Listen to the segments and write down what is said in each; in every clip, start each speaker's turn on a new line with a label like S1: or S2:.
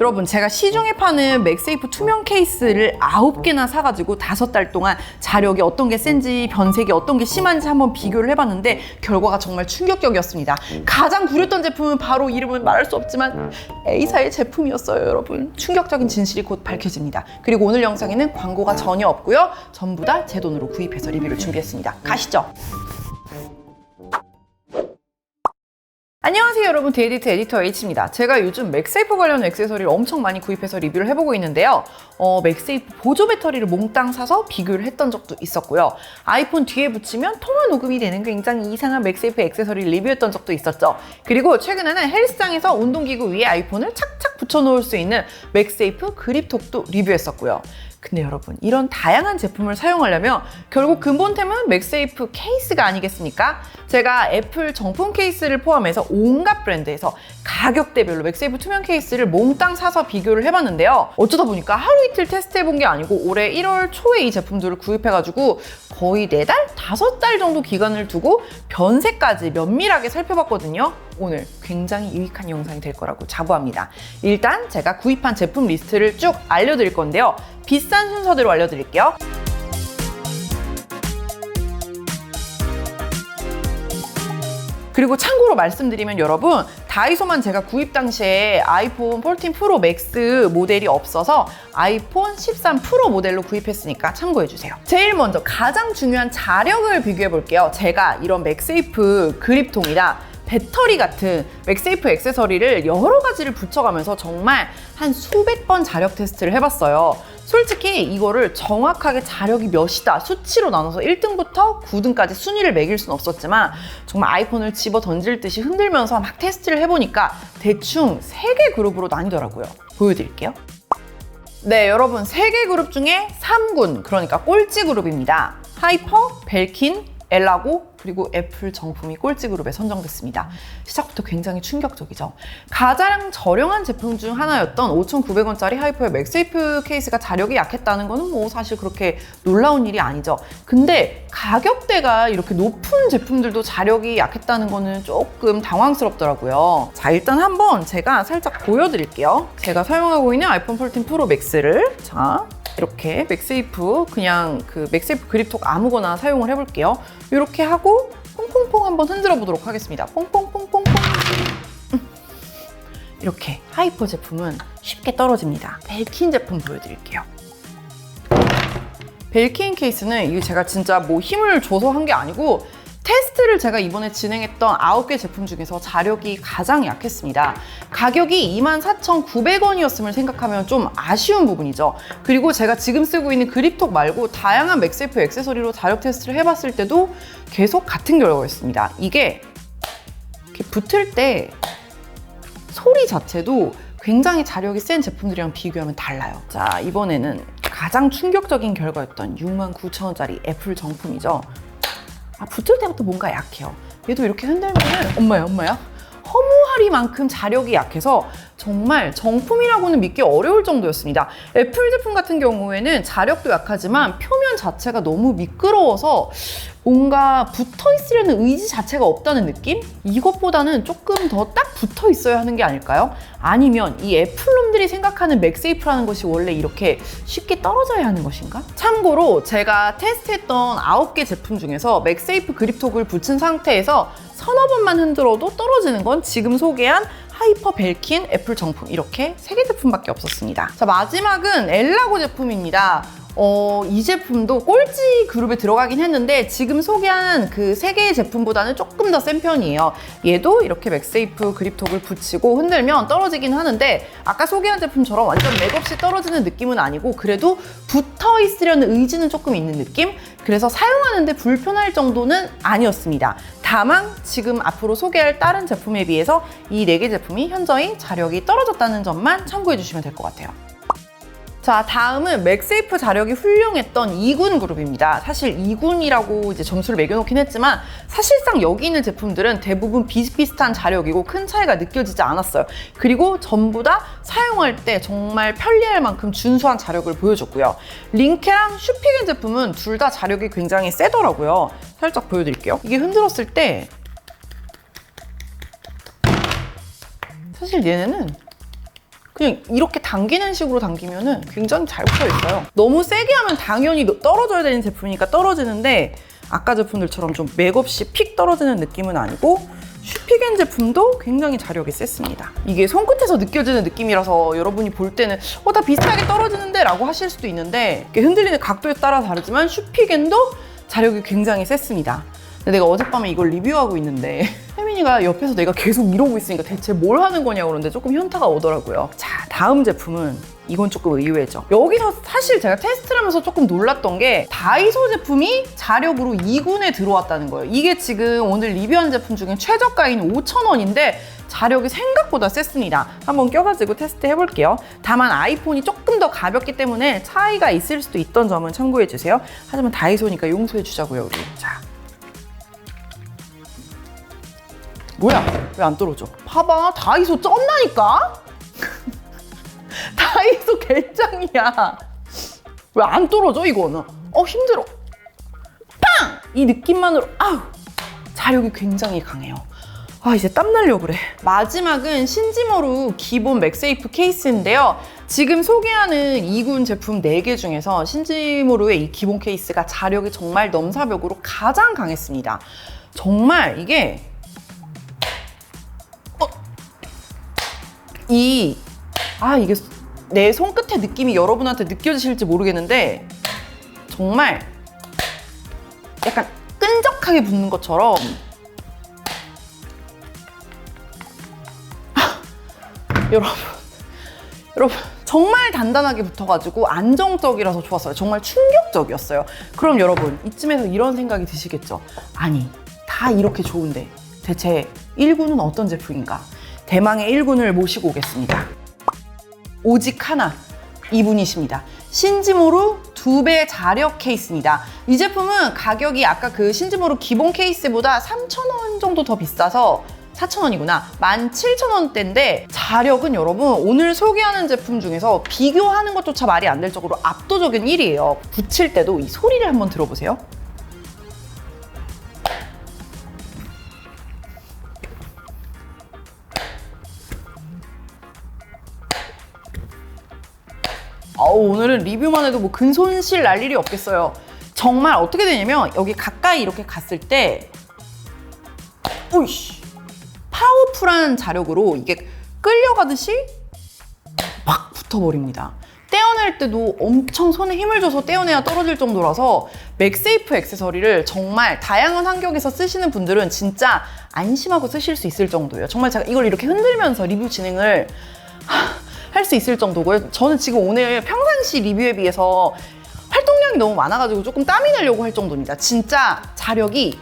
S1: 여러분 제가 시중에 파는 맥세이프 투명 케이스를 아홉 개나 사가지고 다섯 달 동안 자력이 어떤 게 센지 변색이 어떤 게 심한지 한번 비교를 해봤는데 결과가 정말 충격적이었습니다. 가장 구렸던 제품은 바로 이름은 말할 수 없지만 A사의 제품이었어요 여러분. 충격적인 진실이 곧 밝혀집니다. 그리고 오늘 영상에는 광고가 전혀 없고요. 전부 다 제 돈으로 구입해서 리뷰를 준비했습니다. 가시죠. 안녕하세요 여러분. 디에디트 에디터 H입니다. 제가 요즘 맥세이프 관련 액세서리를 엄청 많이 구입해서 리뷰를 해보고 있는데요. 어, 맥세이프 보조 배터리를 몽땅 사서 비교를 했던 적도 있었고요. 아이폰 뒤에 붙이면 통화 녹음이 되는 굉장히 이상한 맥세이프 액세서리 리뷰했던 적도 있었죠. 그리고 최근에는 헬스장에서 운동기구 위에 아이폰을 착착 붙여놓을 수 있는 맥세이프 그립톡도 리뷰했었고요 근데 여러분 이런 다양한 제품을 사용하려면 결국 근본템은 맥세이프 케이스가 아니겠습니까? 제가 애플 정품 케이스를 포함해서 온갖 브랜드에서 가격대별로 맥세이프 투명 케이스를 몽땅 사서 비교를 해봤는데요. 어쩌다 보니까 하루 이틀 테스트해본 게 아니고 올해 1월 초에 이 제품들을 구입해가지고 거의 4달? 5달 정도 기간을 두고 변색까지 면밀하게 살펴봤거든요. 오늘 굉장히 유익한 영상이 될 거라고 자부합니다. 일단 제가 구입한 제품 리스트를 쭉 알려드릴 건데요. 비싼 순서대로 알려드릴게요. 그리고 참고로 말씀드리면 여러분 다이소만 제가 구입 당시에 아이폰 14 프로 맥스 모델이 없어서 아이폰 13 프로 모델로 구입했으니까 참고해 주세요. 제일 먼저 가장 중요한 자력을 비교해 볼게요. 제가 이런 맥세이프 그립통이랑 배터리 같은 맥세이프 액세서리를 여러 가지를 붙여가면서 정말 한 수백 번 자력 테스트를 해봤어요. 솔직히 이거를 정확하게 자력이 몇이다 수치로 나눠서 1등부터 9등까지 순위를 매길 순 없었지만 정말 아이폰을 집어 던질 듯이 흔들면서 막 테스트를 해보니까 대충 3개 그룹으로 나뉘더라고요. 보여드릴게요. 네, 여러분 3개 그룹 중에 3군, 그러니까 꼴찌 그룹입니다. 하이퍼, 벨킨, 엘라고 그리고 애플 정품이 꼴찌 그룹에 선정됐습니다. 시작부터 굉장히 충격적이죠. 가장 저렴한 제품 중 하나였던 5,900원짜리 하이퍼의 맥세이프 케이스가 자력이 약했다는 거는 뭐 사실 그렇게 놀라운 일이 아니죠. 근데 가격대가 이렇게 높은 제품들도 자력이 약했다는 거는 조금 당황스럽더라고요. 자, 일단 한번 제가 살짝 보여드릴게요. 제가 사용하고 있는 아이폰 14 프로 맥스를 자, 이렇게 맥세이프 그냥 그 맥세이프 그립톡 아무거나 사용을 해볼게요. 이렇게 하고 퐁퐁퐁 한번 흔들어 보도록 하겠습니다. 퐁퐁퐁퐁퐁. 음. 이렇게 하이퍼 제품은 쉽게 떨어집니다. 벨킨 제품 보여드릴게요. 벨킨 케이스는 이게 제가 진짜 뭐 힘을 줘서 한 게 아니고 테스트를 제가 이번에 진행했던 9개 제품 중에서 자력이 가장 약했습니다. 가격이 24,900원이었음을 생각하면 좀 아쉬운 부분이죠. 그리고 제가 지금 쓰고 있는 그립톡 말고 다양한 맥세이프 액세서리로 자력 테스트를 해봤을 때도 계속 같은 결과였습니다. 이게 붙을 때 소리 자체도 굉장히 자력이 센 제품들이랑 비교하면 달라요. 자, 이번에는 가장 충격적인 결과였던 69,000원짜리 애플 정품이죠. 아, 붙을 때부터 뭔가 약해요. 얘도 이렇게 흔들면은 엄마야, 엄마야. 허무하리만큼 자력이 약해서 정말 정품이라고는 믿기 어려울 정도였습니다. 애플 제품 같은 경우에는 자력도 약하지만 표면 자체가 너무 미끄러워서 뭔가 붙어 있으려는 의지 자체가 없다는 느낌? 이것보다는 조금 더 딱 붙어 있어야 하는 게 아닐까요? 아니면 이 애플놈들이 생각하는 맥세이프라는 것이 원래 이렇게 쉽게 떨어져야 하는 것인가? 참고로 제가 테스트했던 9개 제품 중에서 맥세이프 그립톡을 붙인 상태에서 서너 번만 흔들어도 떨어지는 건 지금 소개한 하이퍼 벨킨 애플 정품 이렇게 세 개 제품밖에 없었습니다. 자 마지막은 엘라고 제품입니다. 어, 이 제품도 꼴찌 그룹에 들어가긴 했는데 지금 소개한 그 세 개의 제품보다는 조금 더 센 편이에요. 얘도 이렇게 맥세이프 그립톡을 붙이고 흔들면 떨어지긴 하는데 아까 소개한 제품처럼 완전 맥없이 떨어지는 느낌은 아니고 그래도 붙어 있으려는 의지는 조금 있는 느낌? 그래서 사용하는데 불편할 정도는 아니었습니다. 다만 지금 앞으로 소개할 다른 제품에 비해서 이 네 개 제품이 현저히 자력이 떨어졌다는 점만 참고해 주시면 될 것 같아요. 자, 다음은 맥세이프 자력이 훌륭했던 2군 그룹입니다. 사실 2군이라고 이제 점수를 매겨놓긴 했지만 사실상 여기 있는 제품들은 대부분 비슷비슷한 자력이고 큰 차이가 느껴지지 않았어요. 그리고 전부 다 사용할 때 정말 편리할 만큼 준수한 자력을 보여줬고요. 링케랑 슈피겐 제품은 둘 다 자력이 굉장히 세더라고요. 살짝 보여드릴게요. 이게 흔들었을 때 사실 얘네는 그냥 이렇게 당기는 식으로 당기면은 굉장히 잘 붙어 있어요. 너무 세게 하면 당연히 너- 떨어져야 되는 제품이니까 떨어지는데 아까 제품들처럼 좀 맥없이 픽 떨어지는 느낌은 아니고 슈피겐 제품도 굉장히 자력이 셌습니다. 이게 손끝에서 느껴지는 느낌이라서 여러분이 볼 때는 어, 다 비슷하게 떨어지는데 라고 하실 수도 있는데 흔들리는 각도에 따라 다르지만 슈피겐도 자력이 굉장히 셌습니다. 근데 내가 어젯밤에 이걸 리뷰하고 있는데 혜민이가 옆에서 내가 계속 이러고 있으니까 대체 뭘 하는 거냐고 그러는데 조금 현타가 오더라고요. 자, 다음 제품은 이건 조금 의외죠. 여기서 사실 제가 테스트를 하면서 조금 놀랐던 게 다이소 제품이 자력으로 2군에 들어왔다는 거예요. 이게 지금 오늘 리뷰한 제품 중에 최저가인 5,000원인데 자력이 생각보다 셌습니다. 한번 껴가지고 테스트 해볼게요. 다만 아이폰이 조금 더 가볍기 때문에 차이가 있을 수도 있던 점은 참고해주세요. 하지만 다이소니까 용서해주자고요, 우리. 자. 뭐야? 왜 안 떨어져? 봐봐, 다이소 쩐다니까? 다이소 개짱이야. 왜 안 떨어져, 이거는? 어, 힘들어. 빵! 이 느낌만으로, 아우! 자력이 굉장히 강해요. 아, 이제 땀 날려 그래. 마지막은 신지모루 기본 맥세이프 케이스인데요. 지금 소개하는 2군 제품 4개 중에서 신지모루의 이 기본 케이스가 자력이 정말 넘사벽으로 가장 강했습니다. 정말 이게 이, 아, 이게 내 손끝의 느낌이 여러분한테 느껴지실지 모르겠는데, 정말 약간 끈적하게 붙는 것처럼, 여러분, 여러분, 정말 단단하게 붙어가지고 안정적이라서 좋았어요. 정말 충격적이었어요. 그럼 여러분, 이쯤에서 이런 생각이 드시겠죠? 아니, 다 이렇게 좋은데 대체 1군은 어떤 제품인가? 대망의 1군을 모시고 오겠습니다. 오직 하나, 이분이십니다. 신지모루 두배 자력 케이스입니다. 이 제품은 가격이 아까 그 신지모루 기본 케이스보다 3,000원 정도 더 비싸서 4,000원이구나. 17,000원대인데 자력은 여러분 오늘 소개하는 제품 중에서 비교하는 것조차 말이 안 될 정도로 압도적인 1위에요. 붙일 때도 이 소리를 한번 들어보세요. 오늘은 리뷰만 해도 뭐 근손실 날 일이 없겠어요. 정말 어떻게 되냐면 여기 가까이 이렇게 갔을 때 오이씨 파워풀한 자력으로 이게 끌려가듯이 막 붙어버립니다. 떼어낼 때도 엄청 손에 힘을 줘서 떼어내야 떨어질 정도라서 맥세이프 액세서리를 정말 다양한 환경에서 쓰시는 분들은 진짜 안심하고 쓰실 수 있을 정도예요. 정말 제가 이걸 이렇게 흔들면서 리뷰 진행을 할 수 있을 정도고요. 저는 지금 오늘 평상시 리뷰에 비해서 활동량이 너무 많아가지고 조금 땀이 나려고 할 정도입니다. 진짜 자력이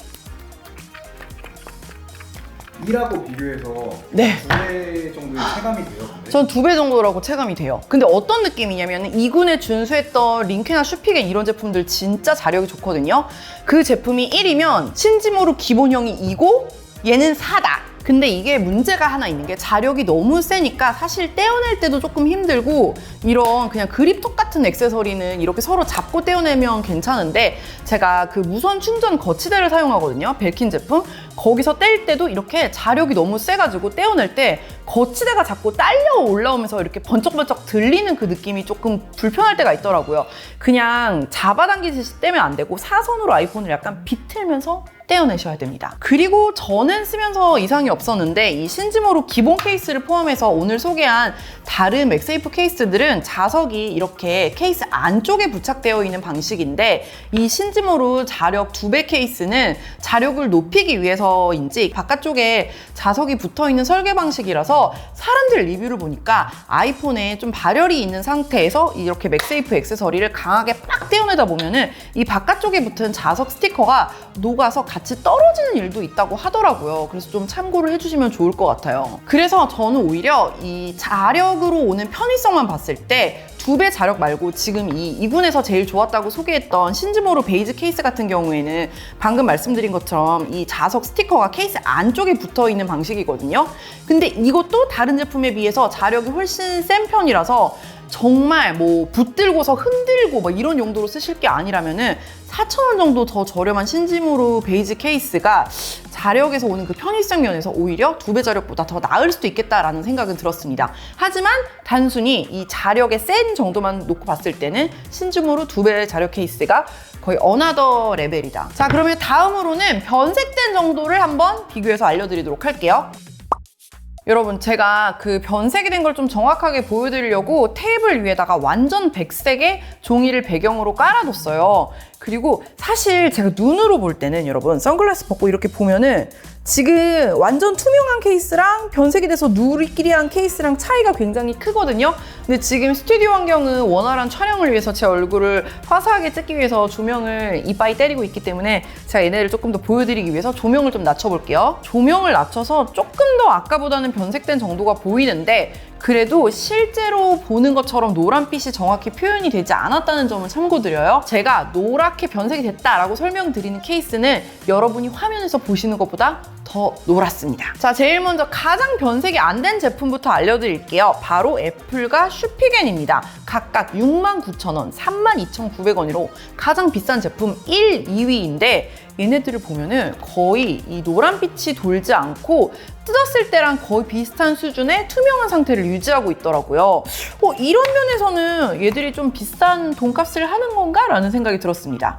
S2: 이라고 비교해서
S1: 네.
S2: 두배 정도의 체감이 돼요.
S1: 전 두 배 정도라고 체감이 돼요. 근데 어떤 느낌이냐면 2군에 준수했던 링케나 슈피겐 이런 제품들 진짜 자력이 좋거든요. 그 제품이 1이면 신지모루 기본형이 2고 얘는 4다. 근데 이게 문제가 하나 있는 게 자력이 너무 세니까 사실 떼어낼 때도 조금 힘들고 이런 그냥 그립톡 같은 액세서리는 이렇게 서로 잡고 떼어내면 괜찮은데 제가 그 무선 충전 거치대를 사용하거든요. 벨킨 제품. 거기서 뗄 때도 이렇게 자력이 너무 세가지고 떼어낼 때 거치대가 자꾸 딸려 올라오면서 이렇게 번쩍번쩍 들리는 그 느낌이 조금 불편할 때가 있더라고요. 그냥 잡아당기듯이 떼면 안 되고 사선으로 아이폰을 약간 비틀면서 떼어내셔야 됩니다. 그리고 저는 쓰면서 이상이 없었는데 이 신지모로 기본 케이스를 포함해서 오늘 소개한 다른 맥세이프 케이스들은 자석이 이렇게 케이스 안쪽에 부착되어 있는 방식인데 이 신지모로 자력 두 배 케이스는 자력을 높이기 위해서인지 바깥쪽에 자석이 붙어 있는 설계 방식이라서 사람들 리뷰를 보니까 아이폰에 좀 발열이 있는 상태에서 이렇게 맥세이프 액세서리를 강하게 빡 떼어내다 보면은 이 바깥쪽에 붙은 자석 스티커가 녹아서 같이 떨어지는 일도 있다고 하더라고요. 그래서 좀 참고를 해주시면 좋을 것 같아요. 그래서 저는 오히려 이 자력으로 오는 편의성만 봤을 때 두 배 자력 말고 지금 이 2군에서 제일 좋았다고 소개했던 신즈모로 베이즈 케이스 같은 경우에는 방금 말씀드린 것처럼 이 자석 스티커가 케이스 안쪽에 붙어 있는 방식이거든요. 근데 이것도 다른 제품에 비해서 자력이 훨씬 센 편이라서 정말 뭐 붙들고서 흔들고 뭐 이런 용도로 쓰실 게 아니라면은 4,000원 정도 더 저렴한 신지무르 베이지 케이스가 자력에서 오는 그 편의성 면에서 오히려 두 배 자력보다 더 나을 수도 있겠다라는 생각은 들었습니다. 하지만 단순히 이 자력의 센 정도만 놓고 봤을 때는 신지무르 두배 자력 케이스가 거의 어나더 레벨이다. 자, 그러면 다음으로는 변색된 정도를 한번 비교해서 알려드리도록 할게요. 여러분 제가 그 변색이 된 걸 좀 정확하게 보여드리려고 테이블 위에다가 완전 백색의 종이를 배경으로 깔아뒀어요. 그리고 사실 제가 눈으로 볼 때는 여러분 선글라스 벗고 이렇게 보면은 지금 완전 투명한 케이스랑 변색이 돼서 누리끼리 한 케이스랑 차이가 굉장히 크거든요. 근데 지금 스튜디오 환경은 원활한 촬영을 위해서 제 얼굴을 화사하게 찍기 위해서 조명을 이빠이 때리고 있기 때문에 제가 얘네를 조금 더 보여드리기 위해서 조명을 좀 낮춰볼게요. 조명을 낮춰서 조금 더 아까보다는 변색된 정도가 보이는데 그래도 실제로 보는 것처럼 노란빛이 정확히 표현이 되지 않았다는 점을 참고드려요. 제가 노랗게 변색이 됐다라고 설명드리는 케이스는 여러분이 화면에서 보시는 것보다 더 노랗습니다. 자, 제일 먼저 가장 변색이 안 된 제품부터 알려드릴게요. 바로 애플과 슈피겐입니다. 각각 69,000원, 32,900원으로 가장 비싼 제품 1, 2위인데 얘네들을 보면은 거의 이 노란빛이 돌지 않고 뜯었을 때랑 거의 비슷한 수준의 투명한 상태를 유지하고 있더라고요. 어, 이런 면에서는 얘들이 좀 비싼 돈값을 하는 건가? 라는 생각이 들었습니다.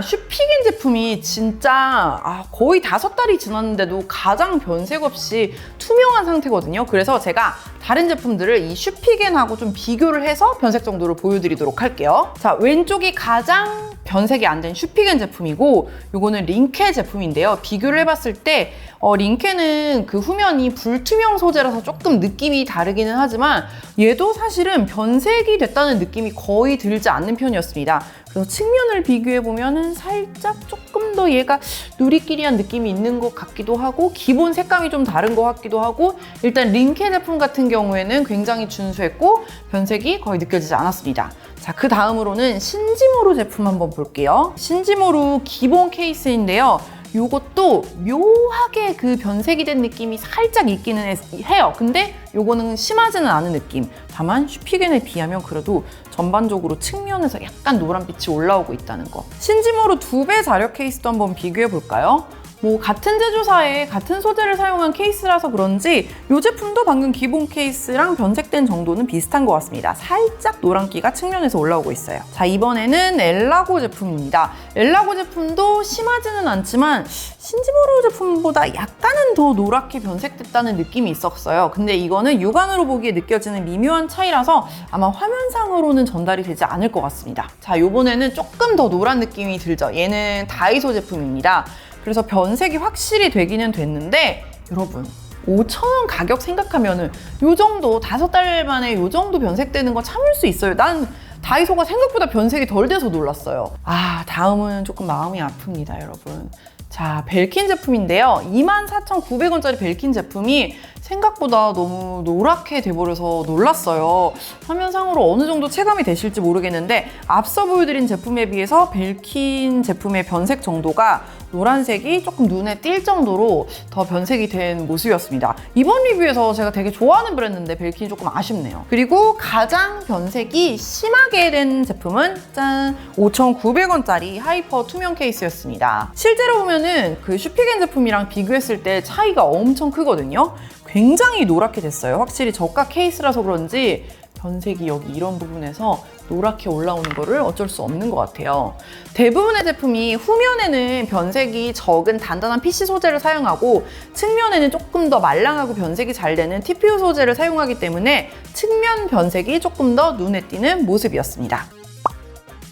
S1: 슈피겐 제품이 진짜 아, 거의 다섯 달이 지났는데도 가장 변색 없이 투명한 상태거든요. 그래서 제가 다른 제품들을 이 슈피겐하고 좀 비교를 해서 변색 정도를 보여드리도록 할게요. 자, 왼쪽이 가장 변색이 안 된 슈피겐 제품이고 요거는 링케 제품인데요. 비교를 해봤을 때 어, 링케는 그 후면이 불투명 소재라서 조금 느낌이 다르기는 하지만 얘도 사실은 변색이 됐다는 느낌이 거의 들지 않는 편이었습니다. 그래서 측면을 비교해 보면은 살짝 조금 더 얘가 누리끼리한 느낌이 있는 것 같기도 하고 기본 색감이 좀 다른 것 같기도 하고 일단 링케 제품 같은 경우에는 굉장히 준수했고 변색이 거의 느껴지지 않았습니다. 자, 그 다음으로는 신지모루 제품 한번 볼게요. 신지모루 기본 케이스인데요. 요것도 묘하게 그 변색이 된 느낌이 살짝 있기는 해- 해요. 근데 요거는 심하지는 않은 느낌. 다만 슈피겐에 비하면 그래도 전반적으로 측면에서 약간 노란빛이 올라오고 있다는 거. 신지모루 두배 자력 케이스도 한번 비교해 볼까요? 뭐 같은 제조사에 같은 소재를 사용한 케이스라서 그런지 이 제품도 방금 기본 케이스랑 변색된 정도는 비슷한 것 같습니다. 살짝 노란기가 측면에서 올라오고 있어요. 자 이번에는 엘라고 제품입니다. 엘라고 제품도 심하지는 않지만 신지모루 제품보다 약간은 더 노랗게 변색됐다는 느낌이 있었어요. 근데 이거는 육안으로 보기에 느껴지는 미묘한 차이라서 아마 화면상으로는 전달이 되지 않을 것 같습니다. 자 이번에는 조금 더 노란 느낌이 들죠. 얘는 다이소 제품입니다. 그래서 변색이 확실히 되기는 됐는데 여러분 5,000원 가격 생각하면은 요 정도 다섯 달 만에 요 정도 변색되는 거 참을 수 있어요. 난 다이소가 생각보다 변색이 덜 돼서 놀랐어요. 아, 다음은 조금 마음이 아픕니다, 여러분. 자, 벨킨 제품인데요. 24,900원짜리 벨킨 제품이 생각보다 너무 노랗게 돼버려서 놀랐어요. 화면상으로 어느 정도 체감이 되실지 모르겠는데 앞서 보여드린 제품에 비해서 벨킨 제품의 변색 정도가 노란색이 조금 눈에 띌 정도로 더 변색이 된 모습이었습니다. 이번 리뷰에서 제가 되게 좋아하는 브랜드인데 벨킨이 조금 아쉽네요. 그리고 가장 변색이 심하게 된 제품은 짠 5,900원짜리 하이퍼 투명 케이스였습니다. 실제로 보면은 그 슈피겐 제품이랑 비교했을 때 차이가 엄청 크거든요. 굉장히 노랗게 됐어요. 확실히 저가 케이스라서 그런지 변색이 여기 이런 부분에서 노랗게 올라오는 거를 어쩔 수 없는 것 같아요. 대부분의 제품이 후면에는 변색이 적은 단단한 PC 소재를 사용하고 측면에는 조금 더 말랑하고 변색이 잘 되는 TPU 소재를 사용하기 때문에 측면 변색이 조금 더 눈에 띄는 모습이었습니다.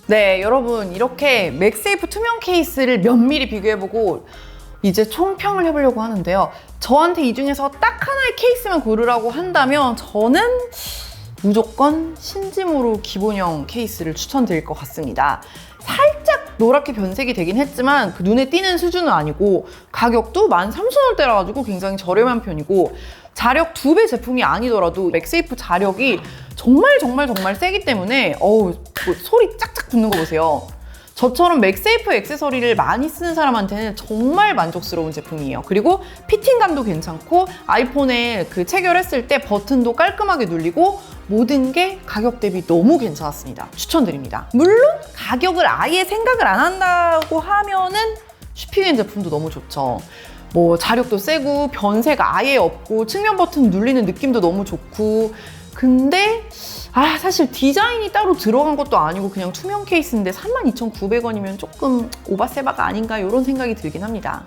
S1: 네, 여러분 이렇게 맥세이프 투명 케이스를 면밀히 비교해보고 이제 총평을 해보려고 하는데요. 저한테 이 중에서 딱 하나의 케이스만 고르라고 한다면 저는 무조건 신지모로 기본형 케이스를 추천드릴 것 같습니다. 살짝 노랗게 변색이 되긴 했지만 그 눈에 띄는 수준은 아니고 가격도 13,000원대라 가지고 굉장히 저렴한 편이고 자력 두 배 제품이 아니더라도 맥세이프 자력이 정말 정말 정말 세기 때문에 어우 뭐 소리 짝짝 붙는 거 보세요. 저처럼 맥세이프 액세서리를 많이 쓰는 사람한테는 정말 만족스러운 제품이에요. 그리고 피팅감도 괜찮고 아이폰에 그 체결했을 때 버튼도 깔끔하게 눌리고 모든 게 가격 대비 너무 괜찮았습니다. 추천드립니다. 물론 가격을 아예 생각을 안 한다고 하면은 슈피겐 제품도 너무 좋죠. 뭐 자력도 세고 변세가 아예 없고 측면 버튼 눌리는 느낌도 너무 좋고 근데 아 사실 디자인이 따로 들어간 것도 아니고 그냥 투명 케이스인데 32,900원이면 조금 오바세바가 아닌가 이런 생각이 들긴 합니다.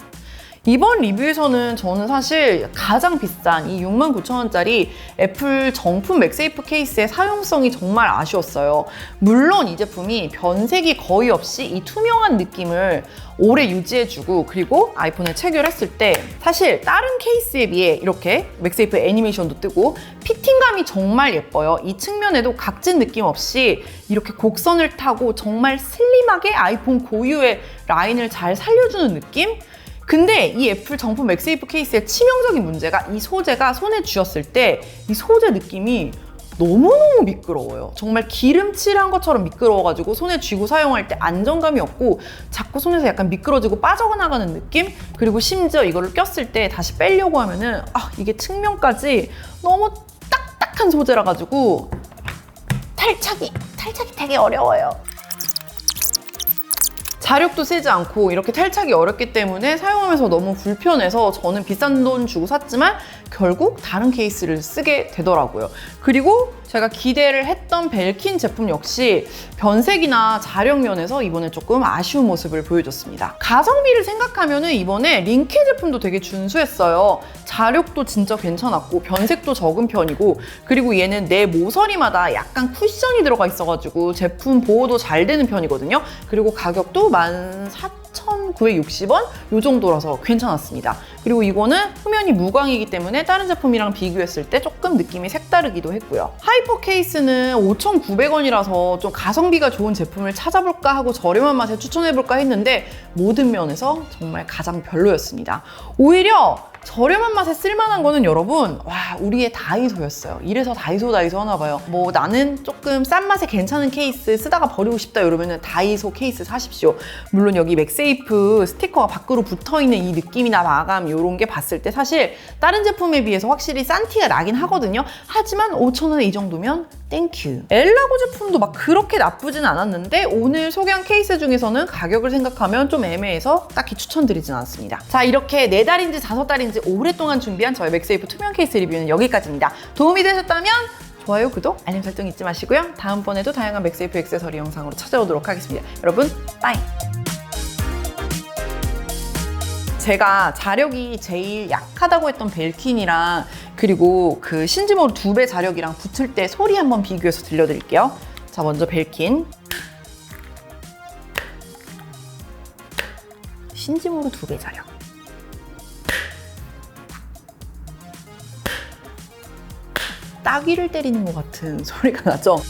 S1: 이번 리뷰에서는 저는 사실 가장 비싼 이 69,000원짜리 애플 정품 맥세이프 케이스의 사용성이 정말 아쉬웠어요. 물론 이 제품이 변색이 거의 없이 이 투명한 느낌을 오래 유지해주고 그리고 아이폰에 체결했을 때 사실 다른 케이스에 비해 이렇게 맥세이프 애니메이션도 뜨고 피팅감이 정말 예뻐요. 이 측면에도 각진 느낌 없이 이렇게 곡선을 타고 정말 슬림하게 아이폰 고유의 라인을 잘 살려주는 느낌? 근데 이 애플 정품 맥세이프 케이스의 치명적인 문제가 이 소재가 손에 쥐었을 때 이 소재 느낌이 너무너무 미끄러워요. 정말 기름칠한 것처럼 미끄러워가지고 손에 쥐고 사용할 때 안정감이 없고 자꾸 손에서 약간 미끄러지고 빠져나가는 느낌? 그리고 심지어 이거를 꼈을 때 다시 빼려고 하면은 아, 이게 측면까지 너무 딱딱한 소재라 가지고 탈착이, 탈착이 되게 어려워요. 자력도 세지 않고 이렇게 탈착이 어렵기 때문에 사용하면서 너무 불편해서 저는 비싼 돈 주고 샀지만 결국 다른 케이스를 쓰게 되더라고요. 그리고 제가 기대를 했던 벨킨 제품 역시 변색이나 자력 면에서 이번에 조금 아쉬운 모습을 보여줬습니다. 가성비를 생각하면 이번에 링케 제품도 되게 준수했어요. 자력도 진짜 괜찮았고 변색도 적은 편이고 그리고 얘는 내 모서리마다 약간 쿠션이 들어가 있어가지고 제품 보호도 잘 되는 편이거든요. 그리고 가격도 14,960원 요 정도라서 괜찮았습니다. 그리고 이거는 후면이 무광이기 때문에 다른 제품이랑 비교했을 때 조금 느낌이 색다르기도 했고요. 하이퍼 케이스는 5,900원이라서 좀 가성비가 좋은 제품을 찾아볼까 하고 저렴한 맛에 추천해볼까 했는데 모든 면에서 정말 가장 별로였습니다. 오히려 저렴한 맛에 쓸만한 거는 여러분 와 우리의 다이소였어요. 이래서 다이소 다이소 하나 봐요. 뭐 나는 조금 싼 맛에 괜찮은 케이스 쓰다가 버리고 싶다 이러면은 다이소 케이스 사십시오. 물론 여기 맥세이프 스티커가 밖으로 붙어있는 이 느낌이나 마감 이런 게 봤을 때 사실 다른 제품에 비해서 확실히 싼 티가 나긴 하거든요. 하지만 5천원에 이 정도면 땡큐 엘라고 제품도 막 그렇게 나쁘진 않았는데 오늘 소개한 케이스 중에서는 가격을 생각하면 좀 애매해서 딱히 추천드리진 않습니다. 자 이렇게 네 달인지 다섯 달인지 오랫동안 준비한 저의 맥세이프 투명 케이스 리뷰는 여기까지입니다. 도움이 되셨다면 좋아요, 구독, 알림 설정 잊지 마시고요. 다음번에도 다양한 맥세이프 액세서리 영상으로 찾아오도록 하겠습니다. 여러분 빠이! 제가 자력이 제일 약하다고 했던 벨킨이랑 그리고 그 신지모로 두배 자력이랑 붙을 때 소리 한번 비교해서 들려드릴게요. 자, 먼저 벨킨. 신지모로 두배 자력. 따귀를 때리는 것 같은 소리가 나죠?